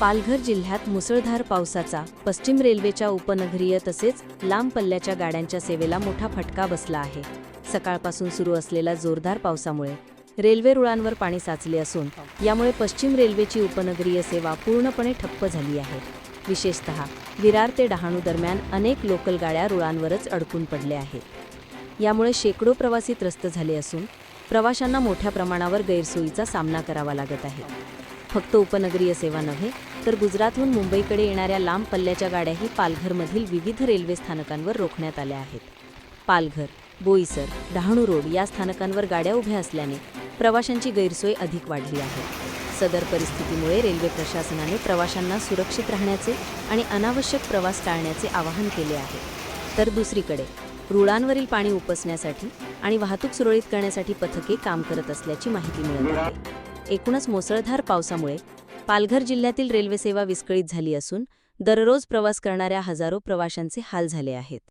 पालघर जिल्ह्यात मुसळधार पावसाचा पश्चिम रेल्वेच्या उपनगरीय तसेच लांब पल्ल्याच्या गाड्यांच्या सेवेला मोठा फटका बसला आहे. सकाळपासून सुरू असलेल्या जोरदार पावसामुळे रेल्वे रुळांवर पाणी साचले असून यामुळे पश्चिम रेल्वेची उपनगरीय सेवा पूर्णपणे ठप्प झाली आहे. विशेषतः विरार ते डहाणू दरम्यान अनेक लोकल गाड्या रुळांवरच अडकून पडल्या आहेत. यामुळे शेकडो प्रवासी त्रस्त झाले असून प्रवाशांना मोठ्या प्रमाणावर गैरसोयीचा सामना करावा लागत आहे. फक्त उपनगरीय सेवा नव्हे तर गुजरातहून मुंबईकडे येणाऱ्या लांब पल्ल्याच्या गाड्याही पालघरमधील विविध रेल्वे स्थानकांवर रोखण्यात आल्या आहेत. पालघर बोईसर डहाणू रोड या स्थानकांवर गाड्या उभ्या असल्याने प्रवाशांची गैरसोय अधिक वाढली आहे. सदर परिस्थितीमुळे रेल्वे प्रशासनाने प्रवाशांना सुरक्षित राहण्याचे आणि अनावश्यक प्रवास टाळण्याचे आवाहन केले आहे. तर दुसरीकडे रुळांवरील पाणी उपसण्यासाठी आणि वाहतूक सुरळीत करण्यासाठी पथके काम करत असल्याची माहिती मिळत आहे. एकूणच मुसळधार पावसामुळे पालघर जिल्ह्यातील रेल्वे सेवा विस्कळीत झाली असून दररोज प्रवास करणाऱ्या हजारो प्रवाशांचे हाल झाले आहेत.